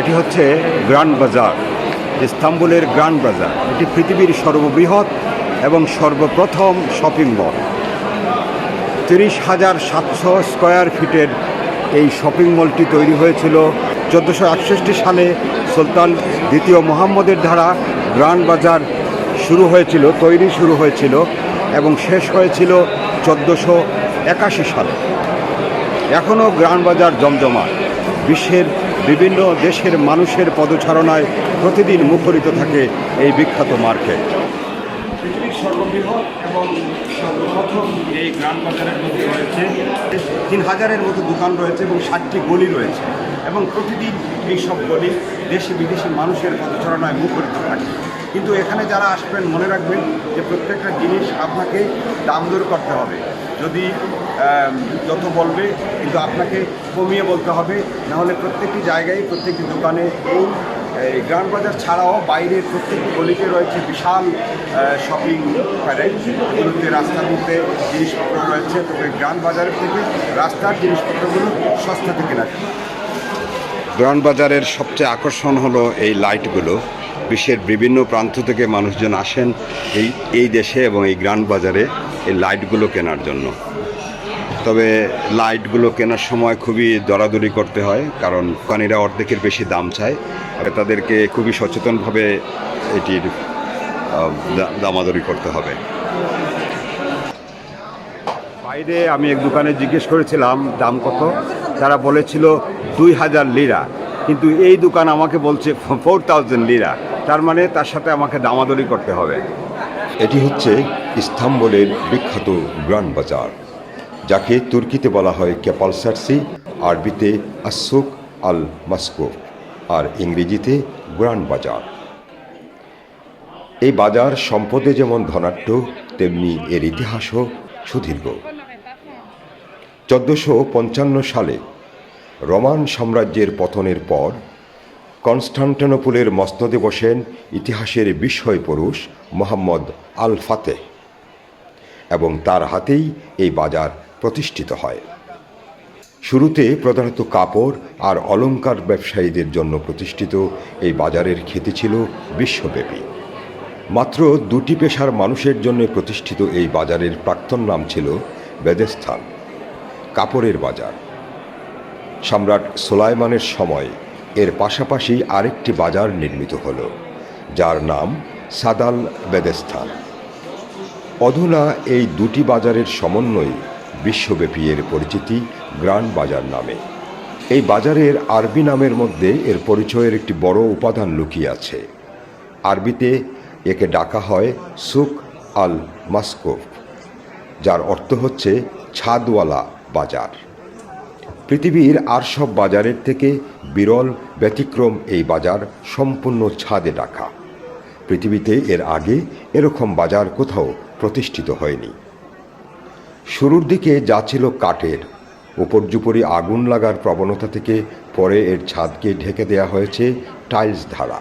এটি হচ্ছে গ্র্যান্ড বাজার ইস্তাম্বুলের গ্র্যান্ড বাজার। এটি পৃথিবীর সর্ববৃহৎ এবং সর্বপ্রথম শপিং মল। তিরিশ হাজার সাতশো স্কোয়ার ফিটের এই শপিং মলটি তৈরি হয়েছিল চোদ্দোশো সালে সুলতান দ্বিতীয় মোহাম্মদের দ্বারা গ্র্যান্ড বাজার শুরু হয়েছিল, তৈরি শুরু হয়েছিল এবং শেষ হয়েছিল চোদ্দোশো একাশি সালে। এখনও গ্রাম বাজার জমজমাট। বিশ্বের বিভিন্ন দেশের মানুষের পদচারণায় প্রতিদিন মুখরিত থাকে এই বিখ্যাত মার্কেট। সর্ববৃহৎ এবং সর্বপ্রথম এই তিন হাজারের মতো দোকান রয়েছে এবং ষাটটি গলি রয়েছে এবং প্রতিদিন এই সব গলি দেশে বিদেশি মানুষের পদচারণায় মুখরিত থাকে। কিন্তু এখানে যারা আসবেন, মনে রাখবেন যে প্রত্যেকটা জিনিস আপনাকে দাম দর করতে হবে। যদি যত বলবে, কিন্তু আপনাকে কমিয়ে বলতে হবে। নাহলে প্রত্যেকটি জায়গায়, প্রত্যেকটি দোকানে এই গ্রাম বাজার ছাড়াও বাইরের প্রত্যেকটি গলিতে রয়েছে বিশাল শপিং এগুলোতে রাস্তার মধ্যে জিনিসপত্র রয়েছে। তবে গ্রাম বাজারের থেকে রাস্তার জিনিসপত্রগুলো সস্তা থেকে রাখে গ্রাউন্ড বাজারের সবচেয়ে আকর্ষণ হলো এই লাইটগুলো বিশ্বের বিভিন্ন প্রান্ত থেকে মানুষজন আসেন এই এই দেশে এবং এই গ্রান্ড বাজারে এই লাইটগুলো কেনার জন্য। তবে লাইটগুলো কেনার সময় খুবই দরাদরি করতে হয়, কারণ দোকানিরা অর্ধেকের বেশি দাম চায়। আর তাদেরকে খুবই সচেতনভাবে এটির দামাদরি করতে হবে। বাইরে আমি এক দোকানে জিজ্ঞেস করেছিলাম দাম কত। তারা বলেছিল দুই হাজার লিরা। কিন্তু এই দোকান আমাকে বলছে ফোর থাউজেন্ড লিরা। তার মানে তার সাথে আমাকে দামাদরি করতে হবে। এটি হচ্ছে ইস্তাম্বুলের বিখ্যাত গ্রান্ড বাজার, যাকে তুর্কিতে বলা হয় ক্যাপালসার্সি আরবিতে আসুক আল মাস্কো আর ইংরেজিতে গ্রান্ড বাজার। এই বাজার সম্পদে যেমন ধনাঢ্য, তেমনি এর ইতিহাসও সুদীর্ঘ। চোদ্দোশো পঞ্চান্ন সালে রোমান সাম্রাজ্যের পতনের পর কনস্টান্টিনোপলের মসনদে বসেন ইতিহাসের বিস্ময় পুরুষ মোহাম্মদ আল ফাতেহ এবং তার হাতেই এই বাজার প্রতিষ্ঠিত হয়। শুরুতে প্রধানত কাপড় আর অলঙ্কার ব্যবসায়ীদের জন্য প্রতিষ্ঠিত এই বাজারের খ্যাতি ছিল বিশ্বব্যাপী। মাত্র দুটি পেশার মানুষের জন্য প্রতিষ্ঠিত এই বাজারের প্রাক্তন নাম ছিল বেদেস্থান, কাপড়ের বাজার। সম্রাট সোলাইমানের সময় এর পাশাপাশি আরেকটি বাজার নির্মিত হল, যার নাম সাদাল বেদেস্থান অধুনা এই দুটি বাজারের সমন্বয়ে বিশ্বব্যাপী এর পরিচিতি গ্রান্ড বাজার নামে। এই বাজারের আরবি নামের মধ্যে এর পরিচয়ের একটি বড় উপাদান লুকিয়ে আছে। আরবিতে একে ডাকা হয় সুক আল মাস্কোফ, যার অর্থ হচ্ছে ছাদওয়ালা বাজার। পৃথিবীর আর সব বাজারের থেকে বিরল, ব্যতিক্রম এই বাজার সম্পূর্ণ ছাদে ডাকা পৃথিবীতে এর আগে এরকম বাজার কোথাও প্রতিষ্ঠিত হয়নি। শুরুর দিকে যা ছিল কাঠের উপর্যুপরি আগুন লাগার প্রবণতা থেকে পরে এর ছাদকে ঢেকে দেয়া হয়েছে টাইলস ধারা।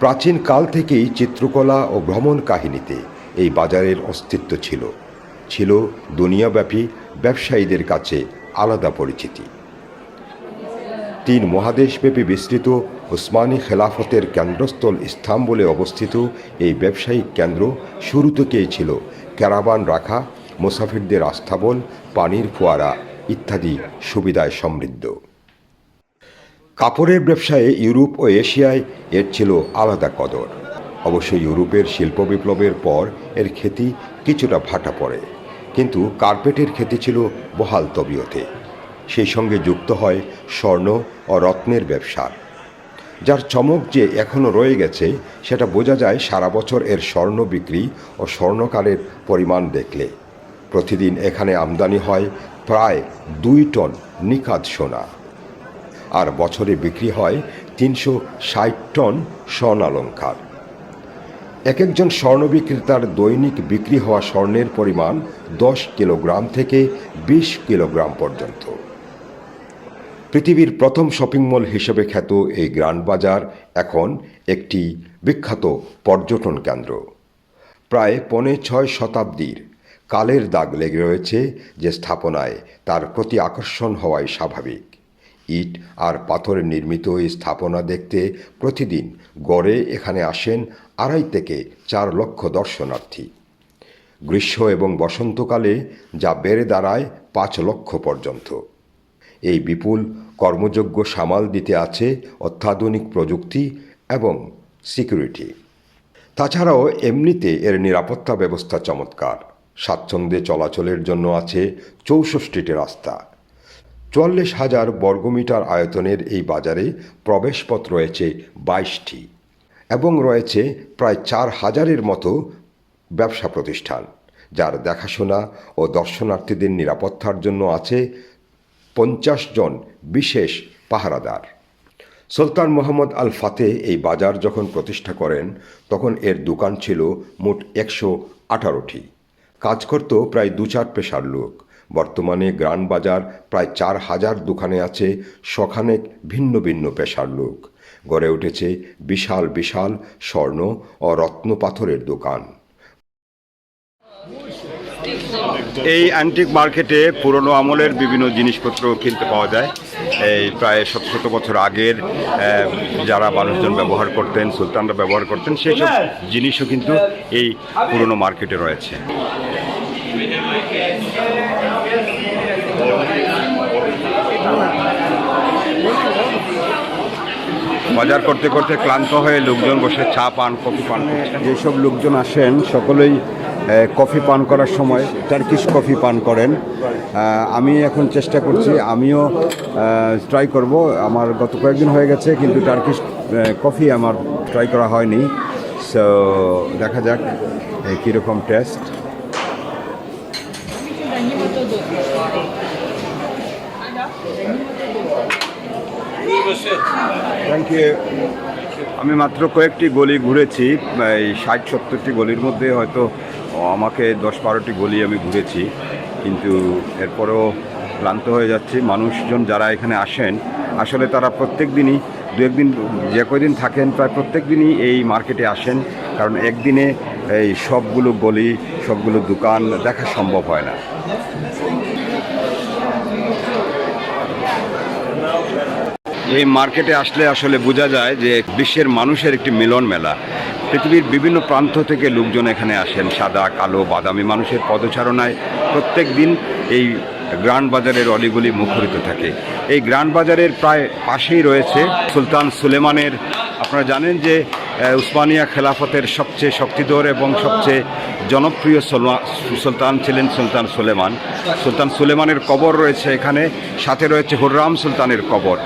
প্রাচীন কাল থেকেই চিত্রকলা ও ভ্রমণ কাহিনীতে এই বাজারের অস্তিত্ব ছিল। ছিল দুনিয়াব্যাপী ব্যবসায়ীদের কাছে আলাদা পরিচিতি। তিন মহাদেশব্যাপী বিস্তৃত ওসমানী খেলাফতের কেন্দ্রস্থল ইস্তাম্বুলে অবস্থিত এই ব্যবসায়িক কেন্দ্র শুরু থেকেই ছিল ক্যারাবান রাখা, মুসাফিরদের আস্থাবল পানির ফোয়ারা ইত্যাদি সুবিধায় সমৃদ্ধ। কাপড়ের ব্যবসায়ে ইউরোপ ও এশিয়ায় এর ছিল আলাদা কদর। অবশ্য ইউরোপের শিল্প বিপ্লবের পর এর খ্যাতি কিছুটা ভাটা পড়ে, কিন্তু কার্পেটের খ্যাতি ছিল বহাল তবিয়তে। সেই সঙ্গে যুক্ত হয় স্বর্ণ ও রত্নের ব্যবসা। যার চমক যে এখনও রয়ে গেছে, সেটা বোঝা যায় সারা বছর এর স্বর্ণ বিক্রি ও স্বর্ণকারের পরিমাণ দেখলে। প্রতিদিন এখানে আমদানি হয় প্রায় দুই টন নিকাত সোনা। আর বছরে বিক্রি হয় তিনশো ষাট টন স্বর্ণ অলঙ্কার এক একজন স্বর্ণ বিক্রেতার দৈনিক বিক্রি হওয়া স্বর্ণের পরিমাণ দশ কিলোগ্রাম থেকে বিশ কিলোগ্রাম পর্যন্ত। পৃথিবীর প্রথম শপিং মল হিসেবে খ্যাত এই গ্রান্ড বাজার এখন একটি বিখ্যাত পর্যটন কেন্দ্র। প্রায় পৌনে ছয় শতাব্দীর কালের দাগ লেগে রয়েছে যে স্থাপনায় তার প্রতি আকর্ষণ হওয়াই স্বাভাবিক। ইট আর পাথরে নির্মিত এই স্থাপনা দেখতে প্রতিদিন গড়ে এখানে আসেন আড়াই থেকে চার লক্ষ দর্শনার্থী। গ্রীষ্ম এবং বসন্তকালে যা বেড়ে দাঁড়ায় পাঁচ লক্ষ পর্যন্ত। এই বিপুল কর্মযোগ্য সামাল দিতে আছে অত্যাধুনিক প্রযুক্তি এবং সিকিউরিটি। তাছাড়াও এমনিতে এর নিরাপত্তা ব্যবস্থা চমৎকার। স্বাচ্ছন্দ্যে চলাচলের জন্য আছে চৌষট্টিটি রাস্তা। চুয়াল্লিশ হাজার বর্গমিটার আয়তনের এই বাজারে প্রবেশপথ রয়েছে বাইশটি এবং রয়েছে প্রায় চার হাজারের মতো ব্যবসা প্রতিষ্ঠান, যার দেখাশোনা ও দর্শনার্থীদের নিরাপত্তার জন্য আছে পঞ্চাশ জন বিশেষ পাহারাদার। সুলতান মোহাম্মদ আল ফাতে এই বাজার যখন প্রতিষ্ঠা করেন, তখন এর দোকান ছিল মোট একশো আঠারোটি। কাজ করত প্রায় দু চার পেশার লোক। বর্তমানে গ্রান বাজার প্রায় চার হাজার দোকানে আছে শখানেক ভিন্ন ভিন্ন পেশার লোক। গড়ে উঠেছে বিশাল বিশাল স্বর্ণ ও রত্ন পাথরের দোকান। এই অ্যান্টিক মার্কেটে পুরনো আমলের বিভিন্ন জিনিসপত্র কিনতে পাওয়া যায়। এই প্রায় শত শত বছর আগের যারা মানুষজন ব্যবহার করতেন, সুলতানরা ব্যবহার করতেন সেই সব জিনিসও কিন্তু এই পুরনো মার্কেটে রয়েছে। বাজার করতে করতে ক্লান্ত হয়ে লোকজন বসে চা পান, কফি পান যেসব লোকজন আসেন, সকলেই কফি পান করার সময় টার্কিশ কফি পান করেন। আমি এখন চেষ্টা করছি, আমিও ট্রাই করব। আমার গত কয়েকদিন হয়ে গেছে, কিন্তু টার্কিশ কফি আমার ট্রাই করা হয়নি। সো দেখা যাক কীরকম টেস্ট থ্যাংক ইউ আমি মাত্র কয়েকটি গলি ঘুরেছি এই ষাট, সত্তরটি গলির মধ্যে হয়তো আমাকে দশ বারোটি গলি আমি ঘুরেছি। কিন্তু এরপরেও ক্লান্ত হয়ে যাচ্ছি। মানুষজন যারা এখানে আসেন, আসলে তারা প্রত্যেক দিনই, দু একদিন যে কয়দিন থাকেন, প্রায় প্রত্যেক দিনই এই মার্কেটে আসেন। কারণ একদিনে এই সবগুলো গলি, সবগুলো দোকান দেখা সম্ভব হয় না। এই মার্কেটে আসলে আসলে বোঝা যায় যে বিশ্বের মানুষের একটি মিলন মেলা। পৃথিবীর বিভিন্ন প্রান্ত থেকে লোকজন এখানে আসেন, সাদা, কালো, বাদামি মানুষের পদচারণায়। প্রত্যেক দিন এই গ্রান্ড বাজারের অলিগুলি মুখরিত থাকে। এই গ্রান্ড বাজারের প্রায় পাশেই রয়েছে সুলতান সুলেমানের। আপনারা জানেন যে উসমানিয়া খেলাফতের সবচেয়ে শক্তিধর এবং সবচেয়ে জনপ্রিয় সুলতান ছিলেন সুলতান সুলেমান। সুলতান সুলেমানের কবর রয়েছে এখানে, সাথে রয়েছে হুররাম সুলতানের কবর।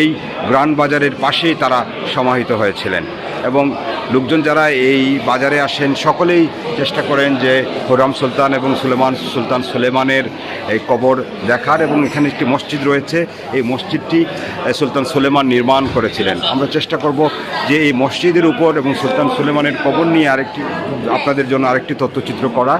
এই গ্রান্ড বাজারের পাশেই তারা সমাহিত হয়েছিলেন। এবং লোকজন যারা এই বাজারে আসেন, সকলেই চেষ্টা করেন যে হুররাম সুলতান এবং সুলেমান, সুলতান সুলেমানের এই কবর দেখার এবং এখানে একটি মসজিদ রয়েছে। এই মসজিদটি সুলতান সুলেমান নির্মাণ করেছিলেন। আমরা চেষ্টা করব যে এই মসজিদের উপর এবং সুলতান সুলেমানের কবর নিয়ে আরেকটি আপনাদের জন্য আরেকটি তথ্যচিত্র করা।